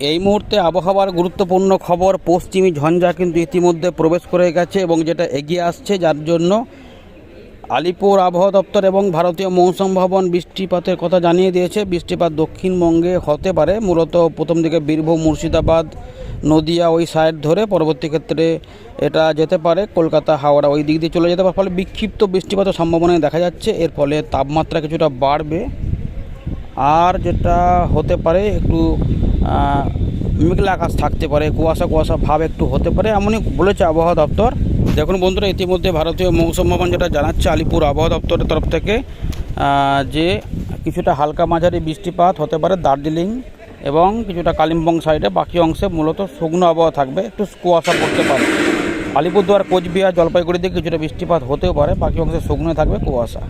এই মুহূর্তে আবহাওয়ার গুরুত্বপূর্ণ খবর, পশ্চিমী ঝঞ্ঝা কিন্তু ইতিমধ্যে প্রবেশ করে গেছে এবং যেটা এগিয়ে আসছে যার জন্য আলিপুর আবহাওয়া দপ্তর এবং ভারতীয় মৌসুম ভবন বৃষ্টিপাতের কথা জানিয়ে দিয়েছে। বৃষ্টিপাত দক্ষিণবঙ্গে হতে পারে। মূলত প্রথম দিকে বীরভূম, মুর্শিদাবাদ, নদিয়া ওই সাইড ধরে পরবর্তী ক্ষেত্রে এটা যেতে পারে। কলকাতা, হাওড়া ওই দিক দিয়ে চলে যেতে পারে। ফলে বিক্ষিপ্ত বৃষ্টিপাতের সম্ভাবনা দেখা যাচ্ছে। এর ফলে তাপমাত্রা কিছুটা বাড়বে। আর যেটা হতে পারে একটু মেঘলা আকাশ থাকতে পারে, কুয়াশা কুয়াশা ভাব একটু হতে পারে, এমনই বলেছে আবহাওয়া দপ্তর। দেখুন বন্ধুরা, ইতিমধ্যে ভারতীয় মৌসুম ভবন যেটা জানাচ্ছে আলিপুর আবহাওয়া দপ্তরের তরফ থেকে যে কিছুটা হালকা মাঝারি বৃষ্টিপাত হতে পারে দার্জিলিং এবং কিছুটা কালিম্পং সাইডে, বাকি অংশে মূলত শুকনো আবহাওয়া থাকবে, একটু কুয়াশা পড়তে পারে। আলিপুরদুয়ার, কোচবিহার, জলপাইগুড়িতে কিছুটা বৃষ্টিপাত হতেও পারে, বাকি অংশে শুকনো থাকবে কুয়াশা।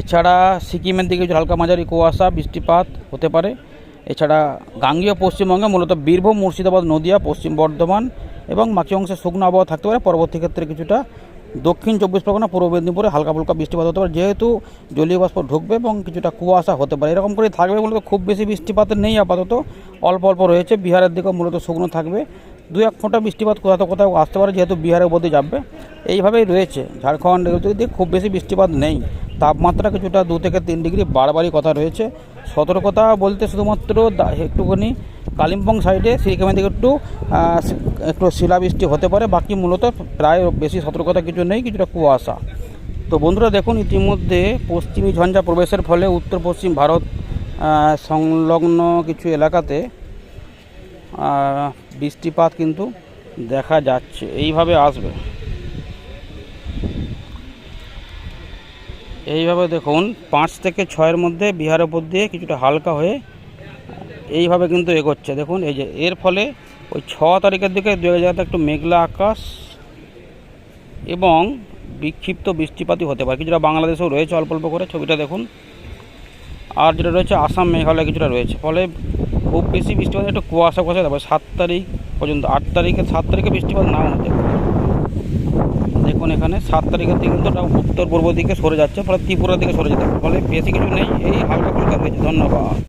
এছাড়া সিকিমের দিকে কিছু হালকা মাঝারি কুয়াশা, বৃষ্টিপাত হতে পারে। এছাড়া গাঙ্গীয় পশ্চিমবঙ্গে মূলত বীরভূম, মুর্শিদাবাদ, নদিয়া, পশ্চিম বর্ধমান এবং বাকি অংশে শুকনো আবহাওয়া থাকতে পারে। পরবর্তী ক্ষেত্রে কিছুটা দক্ষিণ চব্বিশ পরগনা, পূর্ব মেদিনীপুরে হালকা ফুলকা বৃষ্টিপাত হতে পারে। যেহেতু জলীয় বাষ্প ঢুকবে এবং কিছুটা কুয়াশা হতে পারে। এরকম করে থাকবে মূলত খুব বেশি বৃষ্টিপাত নেই। আপাতত অল্প অল্প রয়েছে। বিহারের দিকেও মূলত শুকনো থাকবে। দু এক ফোঁটা বৃষ্টিপাত কোথাও কোথাও আসতে পারে, যেহেতু বিহারের মধ্যে যাবে। এইভাবেই রয়েছে। ঝাড়খণ্ড খুব বেশি বৃষ্টিপাত নেই। তাপমাত্রা কিছুটা দু থেকে তিন ডিগ্রি বাড়বারই কথা রয়েছে। সতর্কতা বলতে শুধুমাত্র একটুখানি কালিম্পং সাইডে সিকিমের দিকে একটু একটু শিলাবৃষ্টি হতে পারে। বাকি মূলত প্রায় বেশি সতর্কতা কিছু নেই, কিছুটা কুয়াশা। তো বন্ধুরা দেখুন, ইতিমধ্যে পশ্চিমী ঝঞ্ঝা প্রবেশের ফলে উত্তর পশ্চিম ভারত সংলগ্ন কিছু এলাকাতে বৃষ্টিপাত কিন্তু দেখা যাচ্ছে। এইভাবে আসবে। এইভাবে দেখুন, পাঁচ থেকে ছয়ের মধ্যে বিহারের উপর দিয়ে কিছুটা হালকা হয়ে এইভাবে কিন্তু এগোচ্ছে। দেখুন, এই যে এর ফলে ওই ছ তারিখের দিকে দু জায়গাতে একটু মেঘলা আকাশ এবং বিক্ষিপ্ত বৃষ্টিপাতই হতে পারে। কিছুটা বাংলাদেশেও রয়েছে অল্প অল্প করে ছবিটা, দেখুন। আর যেটা রয়েছে, আসাম, মেঘালয় কিছুটা রয়েছে। ফলে খুব বেশি বৃষ্টিপাত একটু কুয়াশা কুয়াশা, তারপরে সাত তারিখ পর্যন্ত, আট তারিখে সাত তারিখে বৃষ্টিপাত নাও হতে পারে। দেখুন এখানে সাত তারিখের দিকে কিন্তু উত্তর পূর্ব দিকে সরে যাচ্ছে, ফলে ত্রিপুরার দিকে সরে যেতে ফলে বেশি কিছু নেই, এই হালকা ফুলকা রয়েছে ধন্যবাদ।